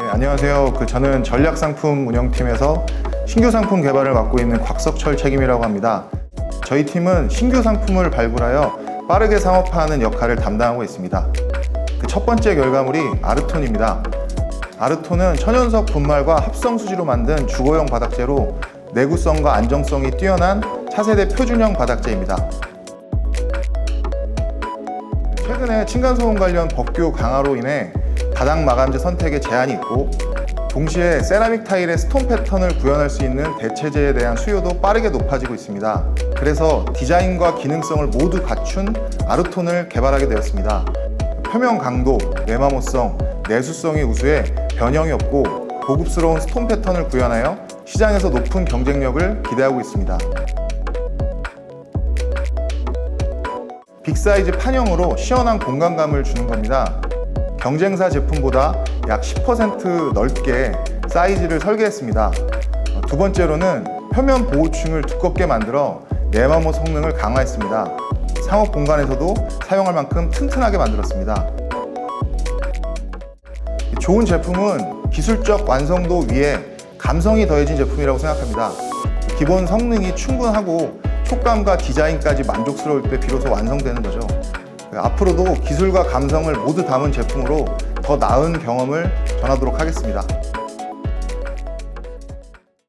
안녕하세요. 그 저는 전략 상품 운영팀에서 신규 상품 개발을 맡고 있는 곽석철 책임이라고 합니다. 저희 팀은 신규 상품을 발굴하여 빠르게 상업화하는 역할을 담당하고 있습니다. 그 첫 번째 결과물이 아르톤입니다. 아르톤은 천연석 분말과 합성 수지로 만든 주거용 바닥재로 내구성과 안정성이 뛰어난 차세대 표준형 바닥재입니다. 최근에 층간소음 관련 법규 강화로 인해 바닥 마감재 선택에 제한이 있고 동시에 세라믹 타일의 스톤 패턴을 구현할 수 있는 대체재에 대한 수요도 빠르게 높아지고 있습니다. 그래서 디자인과 기능성을 모두 갖춘 아르톤을 개발하게 되었습니다. 표면 강도, 내마모성, 내수성이 우수해 변형이 없고 고급스러운 스톤 패턴을 구현하여 시장에서 높은 경쟁력을 기대하고 있습니다. 빅사이즈 판형으로 시원한 공간감을 주는 겁니다. 경쟁사 제품보다 약 10% 넓게 사이즈를 설계했습니다. 어, 두 번째로는 표면 보호층을 두껍게 만들어 내마모 성능을 강화했습니다. 상업 공간에서도 사용할 만큼 튼튼하게 만들었습니다. 좋은 제품은 기술적 완성도 위에 감성이 더해진 제품이라고 생각합니다. 기본 성능이 충분하고 촉감과 디자인까지 만족스러울 때 비로소 완성되는 거죠. 앞으로도 기술과 감성을 모두 담은 제품으로 더 나은 경험을 전하도록 하겠습니다.